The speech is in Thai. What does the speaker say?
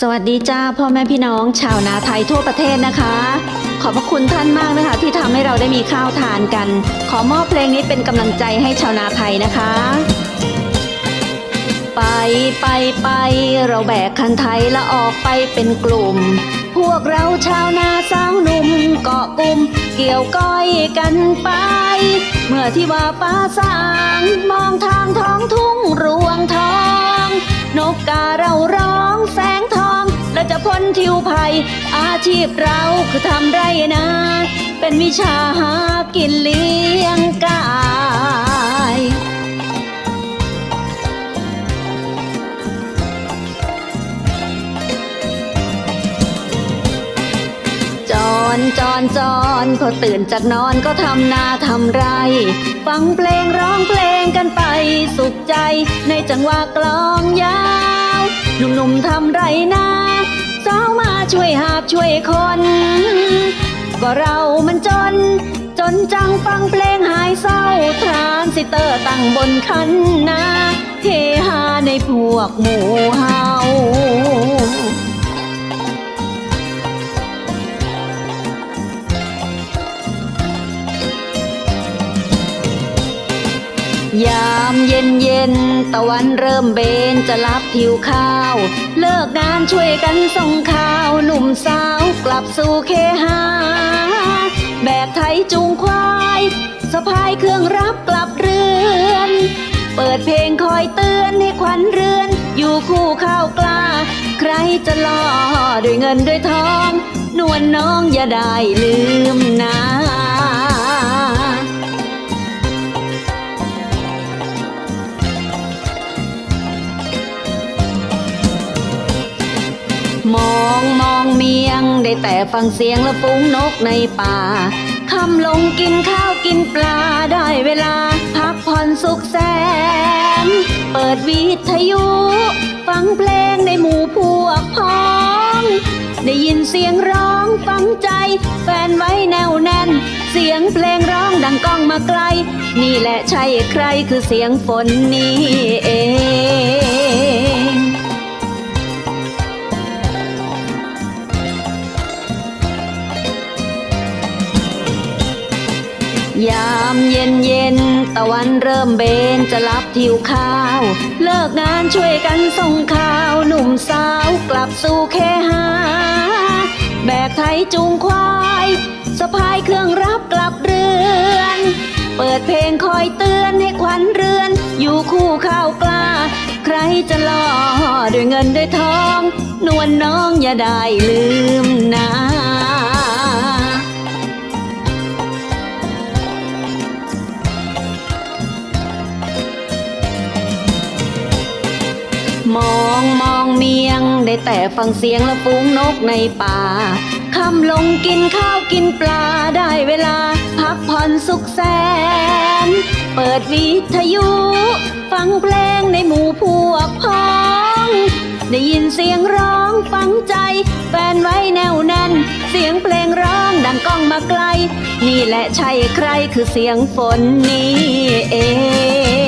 สวัสดีจ้าพ่อแม่พี่น้อง ชาวนาไทยทั่วประเทศนะคะ ขอบพระคุณท่านมากนะคะ ที่ทำให้เราได้มีข้าวทานกัน ขอมอบเพลงนี้เป็นกำลังใจให้ชาวนาไทยนะคะ ไปไปไป เราแบกคันไทยและออกไปเป็นกลุ่ม พวกเราชาวนาสาวหนุ่มเกาะกลุ่ม เกี่ยวก้อยกันไป เมื่อที่ว่าฟ้าสาง มองทางท้องทุ่งรวงทอง นกกาเรา ทิวภัย อาชีพเราคือทำไรนา เป็นวิชาหากินเลี้ยงกายจอนจอนจอนพอตื่นจากนอนก็ทำนาทำไร ฟังเพลงร้องเพลงกันไปสุขใจ ในจังหวะกลองยาวหนุ่มๆทำไรนาสาวมา ช่วยหาบช่วยคน ก็เรามันจน จนจังฟังเพลงหายเศร้าทรานสิเตอร์ตั้งบนคันนาเฮฮาในพวกหมู่ฮา ยามเย็นเย็นตะวันเริ่มเบนจะรับผิวข้าว เลิกงานช่วยกันส่งข้าว หนุ่มสาวกลับสู่เคหาแบกไถจูงควายสะพายเครื่องรับกลับเรือน เปิดเพลงคอยเตือนให้ขวัญเรือน อยู่คู่ข้าวกล้า ใครจะล่อด้วยเงินด้วยทอง นวลน้องอย่าได้ลืมนะ มองมองเมียง ได้แต่ฟังเสียงและฟุ้งนกในป่าคำลงกินข้าวกินปลาได้เวลา พักผ่อนสุขแสน เปิดวิทยุ ฟังเพลงในหมู่พวกพ้อง ได้ยินเสียงร้องฟังใจ แฟนไว้แนวแน่น เสียงเพลงร้องดังก้องมาไกล นี่แหละใช่ใครคือเสียงฝนนี้เอง ยามเย็นเย็นตะวันเริ่มเบนจะรับทิวข้าว เลิกงานช่วยกันส่งข้าว หนุ่มสาวกลับสู่เคหา แบกไถจูงควายสะพายเครื่องรับกลับเรือน เปิดเพลงคอยเตือนให้ขวัญเรือน อยู่คู่ข้าวกล้า ใครจะล่อด้วยเงินด้วยทอง นวลน้องอย่าได้ลืมนะ ได้แต่ฟังเสียงและฟุ้งนกในป่าคำลงกินข้าวกินปลาได้เวลา พักผ่อนสุขแสน เปิดวิทยุ ฟังเพลงในหมู่พวกพ้อง ได้ยินเสียงร้องฟังใจ แฟนไว้แนวแน่น เสียงเพลงร้องดังก้องมาไกล นี่แหละใช่ใครคือเสียงฝนนี้เอง